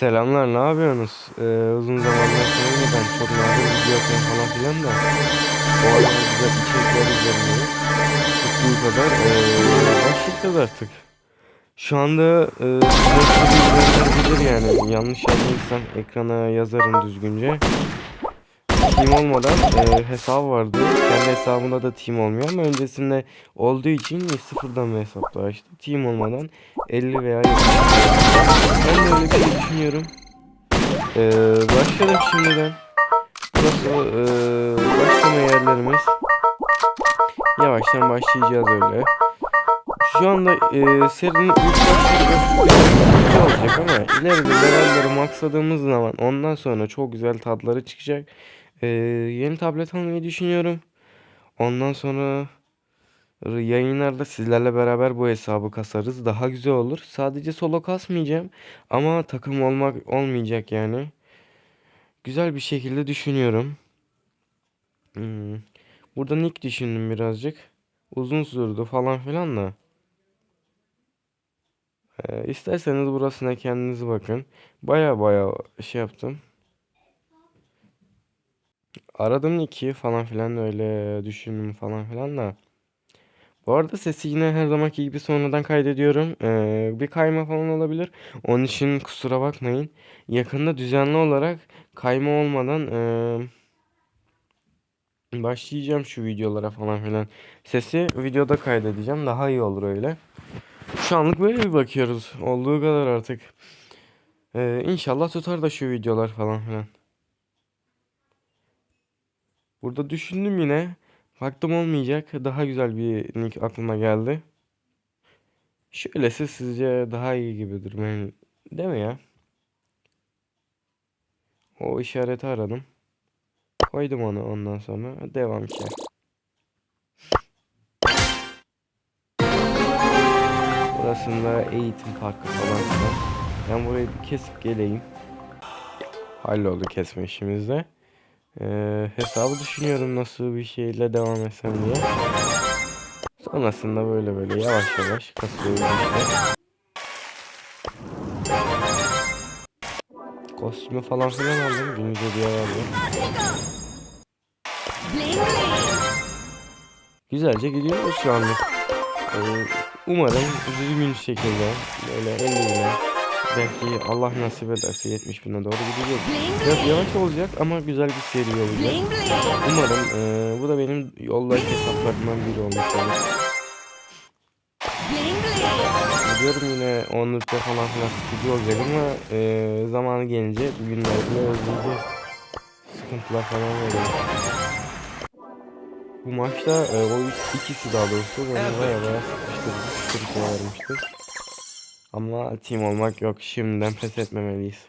Selamlar, ne yapıyorsunuz? Ee, uzun zamanlar sonra yeniden çok nadir video atıyorum falan filan da o aralar güzel içerikler üzerinde tuttuğu kadar ee, başlayacağız artık. Şu anda size bilir yani yanlış yazdıysam ekrana yazarım düzgünce. Team olmadan ee, hesabı vardı. Kendi hesabında da team olmuyor ama öncesinde olduğu için sıfırdan bir hesapta açtı. Team olmadan 50 veya 70 ben de öyle bir şey düşünüyorum. Ee, başlayalım şimdiden. Burası ee, başlama yerlerimiz. Yavaştan başlayacağız öyle. Şu anda ee, serinin ilk başları olacak ama ileride levelleri maksadığımız zaman ondan sonra çok güzel tatları çıkacak. Ee, yeni tablet almayı düşünüyorum. Ondan sonra yayınlarda sizlerle beraber bu hesabı kasarız. Daha güzel olur. Sadece solo kasmayacağım ama takım olmak olmayacak yani. Güzel bir şekilde düşünüyorum. Hmm. Burada nick düşündüm birazcık. Uzun sürdü falan filan da. Ee, isterseniz burasına kendiniz bakın. Baya baya şey yaptım. Aradım Nick'i falan filan öyle düşündüm falan filan da. Bu arada sesi yine her zamanki gibi sonradan kaydediyorum. Ee, bir kayma falan olabilir. Onun için kusura bakmayın. Yakında düzenli olarak kayma olmadan ee, başlayacağım şu videolara falan filan. Sesi videoda kaydedeceğim. Daha iyi olur öyle. Şu anlık böyle bir bakıyoruz. Olduğu kadar artık. Ee, inşallah tutar da şu videolar falan filan. Burada düşündüm yine. Baktım olmayacak. Daha güzel bir nick aklıma geldi. Şöylesi sizce daha iyi gibidir. Ben, değil mi ya? O işareti aradım. Koydum onu ondan sonra. Devam ki. Burasında eğitim parkı falan filan. Ben burayı bir kesip geleyim. Halloldu kesme işimizde. Ee, hesabı düşünüyorum nasıl bir şeyle devam etsem diye. Sonrasında böyle böyle yavaş yavaş kasıyor işte. Kostümü falan filan aldım. Günüce diye aldım. Güzelce gidiyoruz şu anda. Ee, umarım düzgün şekilde böyle 50 bine belki Allah nasip ederse 70 bine doğru gideceğiz. Biraz yavaş olacak ama güzel bir seri olacak. Umarım e, bu da benim yoldaki hesaplarımdan biri olmuş olur. Biliyorum yine 10 rütbe falan filan sıkıcı olacak ama e, zamanı gelince günlerde özleyeceğiz. Sıkıntılar falan oluyor. Bu maçta e, o ikisi daha doğrusu beni baya baya sıkıştırdı. Sıkıntı vermiştir. Ama team olmak yok. Şimdiden pes etmemeliyiz.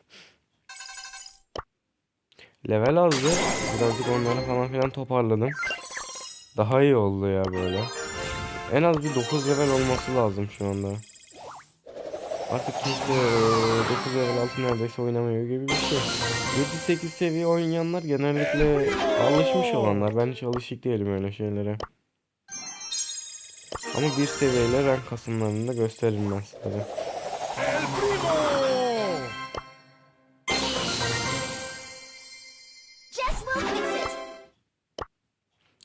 Level azdı. Birazcık onları falan filan toparladım. Daha iyi oldu ya böyle. En az bir 9 level olması lazım şu anda. Artık keşke 9 level altı neredeyse oynamıyor gibi bir şey. 7-8 seviye oynayanlar genellikle alışmış olanlar. Ben hiç alışık değilim öyle şeylere. Ama bir seviyeyle rank kasımlarını da gösteririm ben sizlere.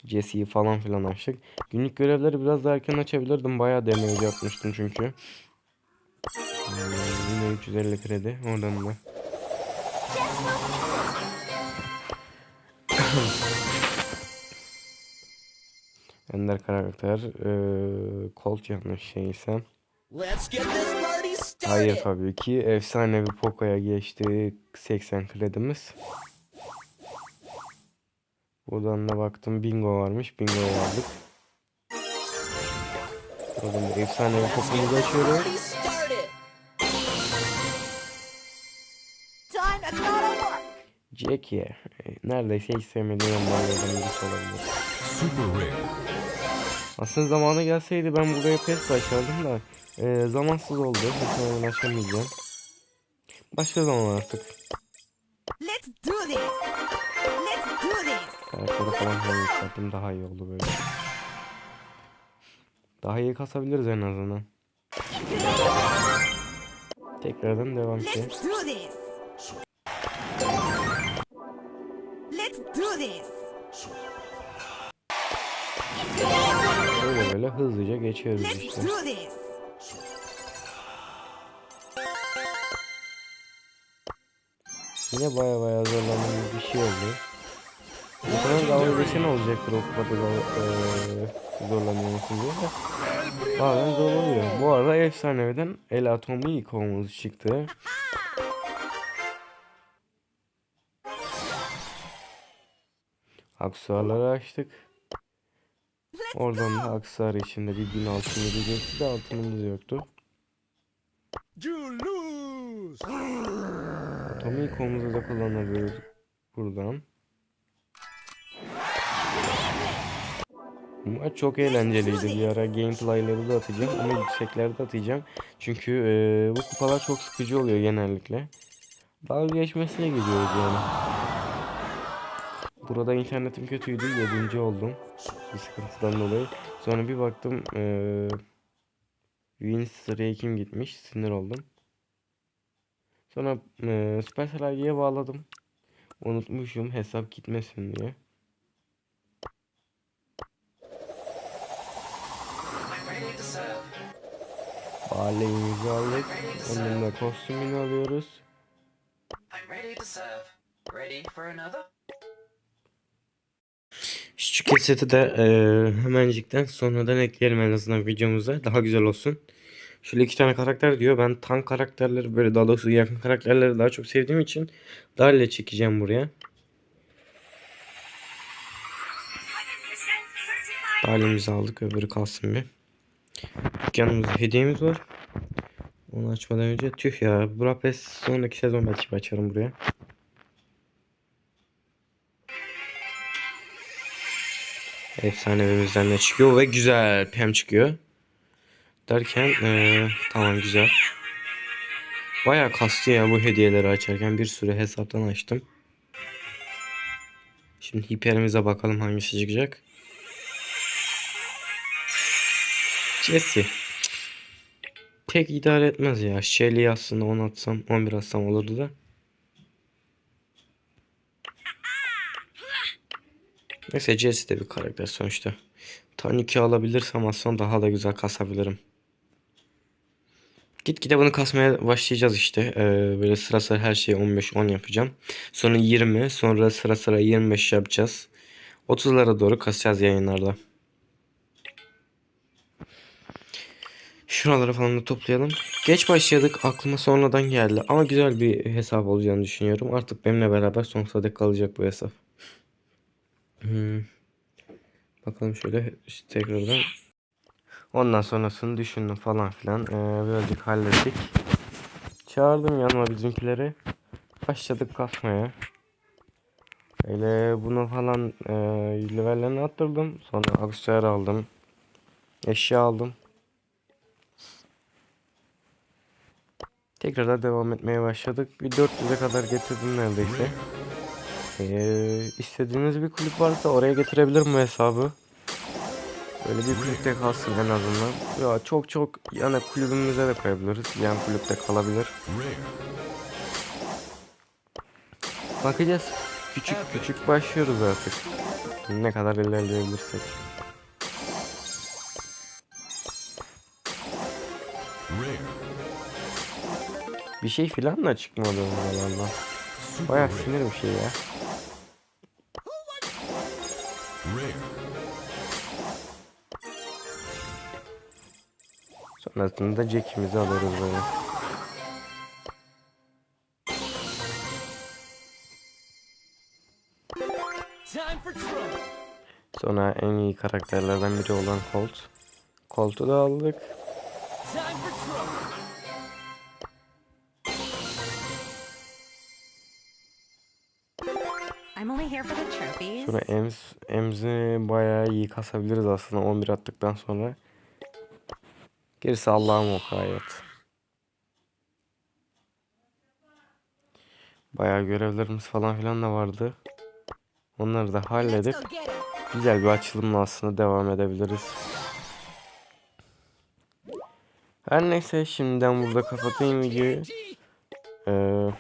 Jesse'yi falan filan açtık. Günlük görevleri biraz daha erken açabilirdim. Bayağı damage yapmıştım çünkü. Hmm, yine 350 kredi. Oradan da. Ender karakter. Ee, Colt yanlış şeyse. Hayır tabii ki. Efsanevi Poco'ya geçti. 80 kredimiz. Buradan da baktım bingo varmış. Bingo aldık. Buradan da efsanevi Poco'muzu açıyoruz. Party started. Time to go to work. Jackie. Neredeyse hiç sevmediğim onlardan birisi olabilir. Super Rare. Aslında zamanı gelseydi ben buraya pes açardım da ee, zamansız oldu. Muhtemelen açamayacağım. Başka zaman artık. Let's do this. Let's do this. Karakteri falan falan yükselttim daha iyi oldu böyle. Daha iyi kasabiliriz en azından. Tekrardan devam ki. Let's do this. Let's do this. Böyle böyle hızlıca geçiyoruz işte. Let's do this. Yine baya baya zorlandığımız bir şey oldu. Muhtemelen dalga geçen olacaktır o kadar da zorlanıyorsun diye. Bazen zor. Bu arada efsaneviden El Atomi ikonumuz çıktı. Aksuarları açtık. Oradan da aksuar içinde bir bin altın verecekti de altınımız yoktu. You ikonumuzu da kullanabiliyoruz buradan. Bu maç çok eğlenceliydi. Bir ara gameplayları da atacağım ama yükseklerde atacağım. Çünkü eee, bu kupalar çok sıkıcı oluyor genellikle. Dalga geçmesine gidiyoruz yani. Burada internetim kötüydü. 7. oldum. Bir sıkıntıdan dolayı. Sonra bir baktım eee Win sıraya kim gitmiş. Sinir oldum. Sonra eee Supercell ID'ye bağladım. Unutmuşum hesap gitmesin diye. Bağlayımızı aldık. Onun da kostümünü alıyoruz. Şu keseti de eee hemencikten sonradan ekleyelim en azından videomuza. Daha güzel olsun. Şöyle iki tane karakter diyor. Ben tank karakterleri böyle daha doğrusu yakın karakterleri daha çok sevdiğim için Darle çekeceğim buraya. Darle'mizi aldık. Öbürü kalsın bir. Dükkanımızda hediyemiz var. Onu açmadan önce tüh ya. Budapest sonraki sezon belki açarım buraya. Efsanevimizden de çıkıyor ve güzel PM çıkıyor. Derken eee, tamam güzel. Bayağı kastı ya bu hediyeleri açarken bir sürü hesaptan açtım. Şimdi hiperimize bakalım hangisi çıkacak. Jesse. Tek idare etmez ya. Shelly aslında 10 atsam 11 atsam olurdu da. Neyse Jesse de bir karakter sonuçta. Tan 2 alabilirsem aslında daha da güzel kasabilirim. Gitgide bunu kasmaya başlayacağız işte. Ee, böyle sıra sıra her şeyi 15-10 yapacağım. Sonra 20, sonra sıra sıra 25 yapacağız. 30'lara doğru kasacağız yayınlarda. Şuraları falan da toplayalım. Geç başladık. Aklıma sonradan geldi. Ama güzel bir hesap olacağını düşünüyorum. Artık benimle beraber sonsuza dek kalacak bu hesap. Hmm. Bakalım şöyle işte tekrardan. Ondan sonrasını düşündüm falan filan. Ee, birazcık hallettik. Çağırdım yanıma bizimkileri. Başladık kasmaya. Öyle bunu falan e, levellerini attırdım. Sonra aksesuar aldım. Eşya aldım. Tekrardan devam etmeye başladık. Bir 400'e kadar getirdim neredeyse. Ee, istediğiniz bir kulüp varsa oraya getirebilirim bu hesabı. Böyle bir kulüpte kalsın en azından. Ya çok çok yani kulübümüze de koyabiliriz. Yan kulüpte kalabilir. Bakacağız. Küçük küçük başlıyoruz artık. Ne kadar ilerleyebilirsek. Bir şey filan da çıkmadı oralardan. Bayağı sinir bir şey ya. Sonrasında Jack'imizi alıyoruz böyle. Sonra en iyi karakterlerden biri olan Colt. Colt'u da aldık. Sonra Ems, Ems'i bayağı iyi kasabiliriz aslında 11 attıktan sonra. Gerisi Allah'a mukayyet. Bayağı görevlerimiz falan filan da vardı. Onları da halledip güzel bir açılımla aslında devam edebiliriz. Her neyse şimdiden burada kapatayım videoyu. Ee,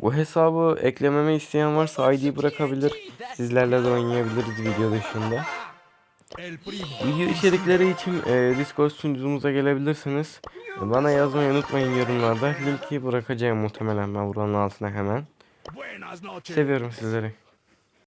Bu hesabı eklememi isteyen varsa ID bırakabilir. Sizlerle de oynayabiliriz video dışında. El primo. Video içerikleri için e, Discord sunucumuza gelebilirsiniz. E, Bana yazmayı unutmayın yorumlarda. Linki bırakacağım muhtemelen ben buranın altına hemen. Seviyorum sizleri.